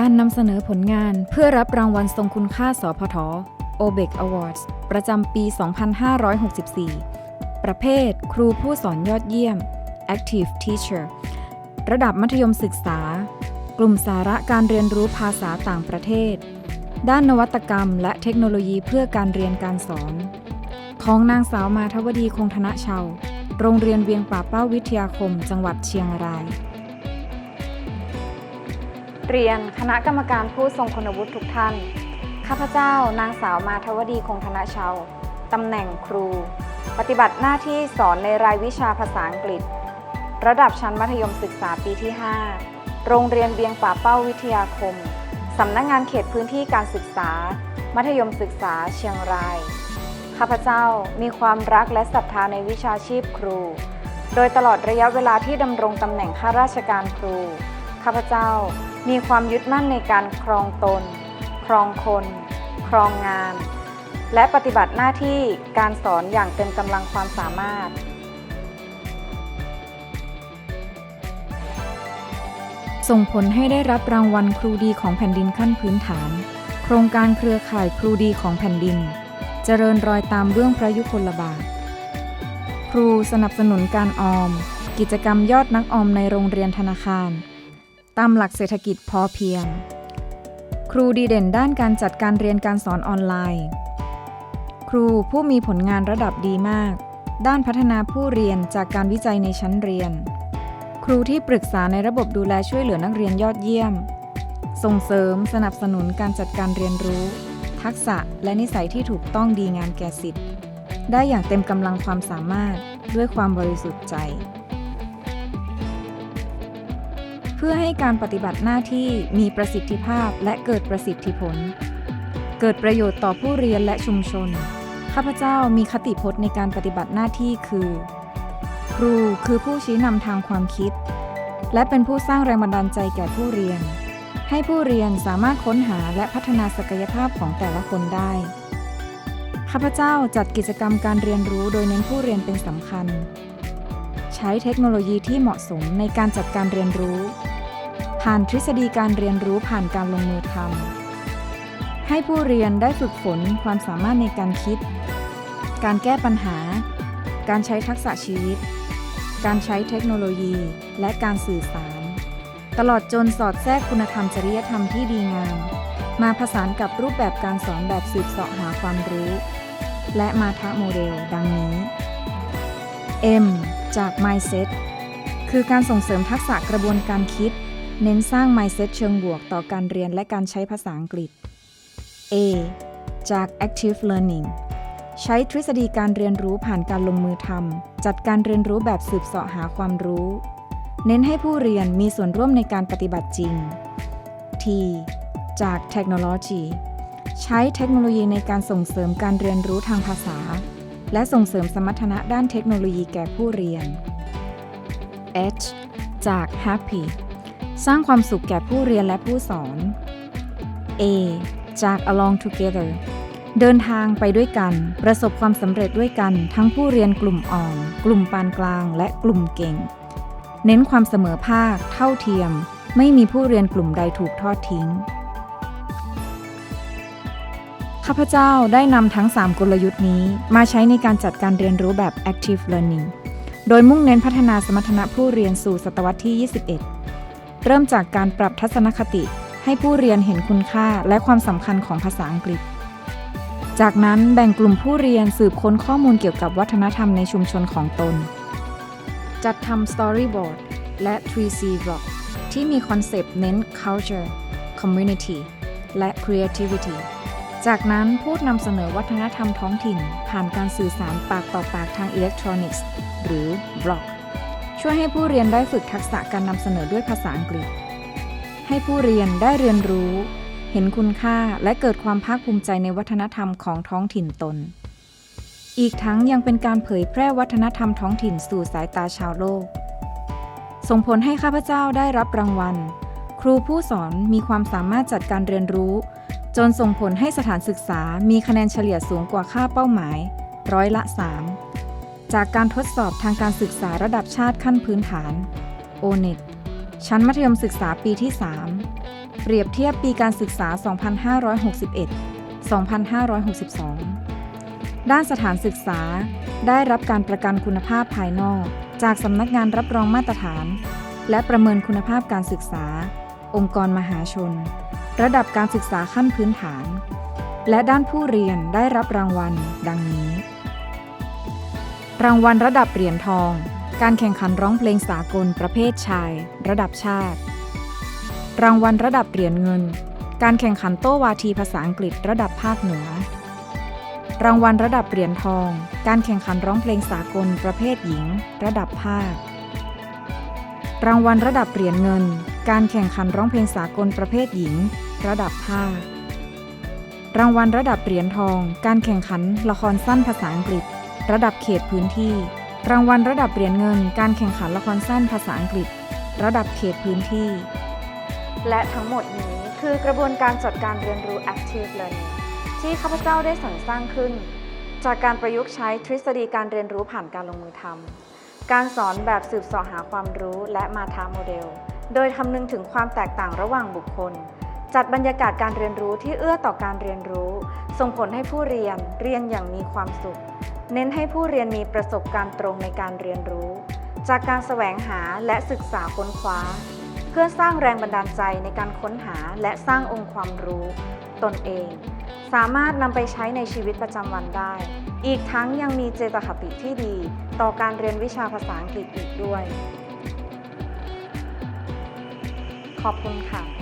การนำเสนอผลงานเพื่อรับรางวัลทรงคุณค่าสพท OBEC Awards ประจำปี 2564 ประเภท ครูผู้สอนยอดเยี่ยม Active Teacher ระดับมัธยมศึกษา กลุ่มสาระการเรียนรู้ภาษาต่างประเทศ ด้านนวัตกรรมและเทคโนโลยีเพื่อการเรียนการสอน ของนางสาวมาทวดีคงธนเชาโรงเรียนเวียงป่าเป้าวิทยาคม จังหวัดเชียงราย เรียนคณะกรรมการผู้ทรงคุณวุฒิทุกท่าน ข้าพเจ้านางสาวมาทวดีคงธนเชาตำแหน่งครู ปฏิบัติหน้าที่สอนในรายวิชาภาษาอังกฤษ ระดับชั้นมัธยมศึกษาปีที่ 5 โรงเรียนเวียงป่าเป้าวิทยาคม สำนักงงานเขตพื้นที่การศึกษา มัธยมศึกษาเชียงราย ข้าพเจ้ามีความรักและศรัทธาในวิชาชีพครู โดยตลอดระยะเวลาที่ดำรงตำแหน่งข้าราชการครู ข้าพเจ้ามีความยึดมั่นในการครองตน ครองคน ครองงาน และปฏิบัติหน้าที่การสอนอย่างเต็มกำลังความสามารถ ส่งผลให้ได้รับรางวัลครูดีของแผ่นดินขั้นพื้นฐาน โครงการเครือข่ายครูดีของแผ่นดิน เจริญรอยตามเบื้องพระยุคลบาท ครูสนับสนุนการออม กิจกรรมยอดนักออมในโรงเรียนธนาคาร ตามหลักเศรษฐกิจพอเพียง ครูดีเด่นด้านการจัดการเรียนการสอนออนไลน์ ครูผู้มีผลงานระดับดีมาก ด้านพัฒนาผู้เรียนจากการวิจัยในชั้นเรียน ครูที่ปรึกษาในระบบดูแลช่วยเหลือนักเรียนยอดเยี่ยม ส่งเสริมสนับสนุนการจัดการเรียนรู้ ทักษะและนิสัยที่ถูกต้องดีงามแก่สิทธิ์ได้อย่างเต็มกำลังความสามารถด้วยความบริสุทธิ์ใจ พื่อให้การปฏิบัติหน้าที่มีประสิทธิภาพและเกิดประสิทธิผล เกิดประโยชน์ต่อผู้เรียนและชุมชน ข้าพเจ้ามีคติพจน์ในการปฏิบัติหน้าที่คือ ครูคือผู้ชี้นำทางความคิด และเป็นผู้สร้างแรงบันดาลใจแก่ผู้เรียน ให้ผู้เรียนสามารถค้นหาและพัฒนาศักยภาพของแต่ละคนได้ ข้าพเจ้าจัดกิจกรรมการเรียนรู้โดยเน้นผู้เรียนเป็นสำคัญ ช้เทคโนโลยีที่เหมาะสมในการจัดการเรียนรู้ ผ่านทฤษฎีการเรียนรู้ผ่านการลงมือทำให้ผู้เรียนได้ฝึกฝนความสามารถในการคิด การแก้ปัญหา การใช้ทักษะชีวิต การใช้เทคโนโลยี และการสื่อสาร ตลอดจนสอดแทรกคุณธรรมจริยธรรมที่ดีงาม มาผสานกับรูปแบบการสอนแบบสืบเสาะหาความรู้ และมาทะโมเดล ดังนี้ M จาก Mindset คือการส่งเสริมทักษะกระบวนการคิด เน้นสร้าง Mindset เชิงบวกต่อการเรียนและการใช้ภาษาอังกฤษ A จาก Active Learning ใช้ทฤษฎีการเรียนรู้ผ่านการลงมือทำจัดการเรียนรู้แบบสืบเสาะหาความรู้ เน้นให้ผู้เรียนมีส่วนร่วมในการปฏิบัติจริง T จาก Technology ใช้เทคโนโลยีในการส่งเสริมการเรียนรู้ทางภาษา และส่งเสริมสมรรถนะด้านเทคโนโลยีแก่ผู้เรียน H จาก Happy สร้างความสุขแก่ผู้เรียนและผู้สอน A จาก Along Together เดินทางไปด้วยกัน ประสบความสำเร็จด้วยกัน ทั้งผู้เรียนกลุ่มอ่อน กลุ่มปานกลาง และกลุ่มเก่ง เน้นความเสมอภาค เท่าเทียม ไม่มีผู้เรียนกลุ่มใดถูกทอดทิ้ง ข้าพเจ้าได้นำทั้ง 3 กลยุทธ์นี้ มาใช้ในการจัดการเรียนรู้แบบ Active Learning โดยมุ่งเน้นพัฒนาสมรรถนะผู้เรียนสู่ศตวรรษที่ 21 เริ่มจากการปรับทัศนคติ ให้ผู้เรียนเห็นคุณค่าและความสำคัญของภาษาอังกฤษ จากนั้นแบ่งกลุ่มผู้เรียนสืบค้นข้อมูลเกี่ยวกับวัฒนธรรมในชุมชนของตน จัดทำ Storyboard และ 3C Block ที่มีคอนเซปต์เน้น culture community และ creativity จากนั้นพูดนำเสนอวัฒนธรรมท้องถิ่น ผ่านการสื่อสารปากต่อปากทางอิเล็กทรอนิกส์ หรือบล็อก ช่วยให้ผู้เรียนได้ฝึกทักษะการนำเสนอด้วยภาษาอังกฤษ ให้ผู้เรียนได้เรียนรู้ เห็นคุณค่าและเกิดความภาคภูมิใจในวัฒนธรรมของท้องถิ่นตน อีกทั้งยังเป็นการเผยแพร่วัฒนธรรมท้องถิ่นสู่สายตาชาวโลก ส่งผลให้ข้าพเจ้าได้รับรางวัล ครูผู้สอนมีความสามารถจัดการเรียนรู้ จนส่งผลให้สถานศึกษามีคะแนนเฉลี่ยสูงกว่าค่าเป้าหมาย ร้อยละ 3 จากการทดสอบทางการศึกษาระดับชาติขั้นพื้นฐาน o n e t ชั้นมัธยมศึกษาปีที่ 3 เปรียบเทียบปีการศึกษา 2561-2562 ด้านสถานศึกษาได้รับการประกันคุณภาพภายนอก จากสำนักงานรับรองมาตรฐาน และประเมินคุณภาพการศึกษา องค์กรมหาชน ระดับการศึกษาขั้นพื้นฐาน และด้านผู้เรียนได้รับรางวัล ดังนี้ รางวัลระดับเหรียญทอง การแข่งขันร้องเพลงสากลประเภทชาย ระดับชาติ รางวัลระดับเหรียญเงิน การแข่งขันโต้วาทีภาษาอังกฤษระดับภาคเหนือ รางวัลระดับเหรียญทอง การแข่งขันร้องเพลงสากลประเภทหญิง ระดับภาค รางวัลระดับเหรียญเงิน การแข่งขันร้องเพลงสากลประเภทหญิง ระดับภาค รางวัลระดับเหรียญทอง การแข่งขันละครสั้นภาษาอังกฤษ ระดับเขตพื้นที่ รางวัลระดับเหรียญเงิน การแข่งขันละครสั้นภาษาอังกฤษ ระดับเขตพื้นที่ และทั้งหมดนี้คือกระบวนการจัดการเรียนรู้ active learning ที่ข้าพเจ้าได้สรรสร้างขึ้น จากการประยุกต์ใช้ทฤษฎีการเรียนรู้ผ่านการลงมือทำการสอนแบบสืบเสาะหาความรู้และมาทาโมเดล โดยคำนึงถึงความแตกต่างระหว่างบุคคล จัดบรรยากาศการเรียนรู้ที่เอื้อต่อการเรียนรู้ ส่งผลให้ผู้เรียนเรียนอย่างมีความสุข เน้นให้ผู้เรียนมีประสบการณ์ตรงในการเรียนรู้ จากการแสวงหาและศึกษาค้นคว้า เพื่อสร้างแรงบันดาลใจในการค้นหาและสร้างองค์ความรู้ ตนเอง สามารถนำไปใช้ในชีวิตประจำวันได้ อีกทั้งยังมีเจตคติที่ดี ต่อการเรียนวิชาภาษาอังกฤษอีกด้วย ขอบคุณค่ะ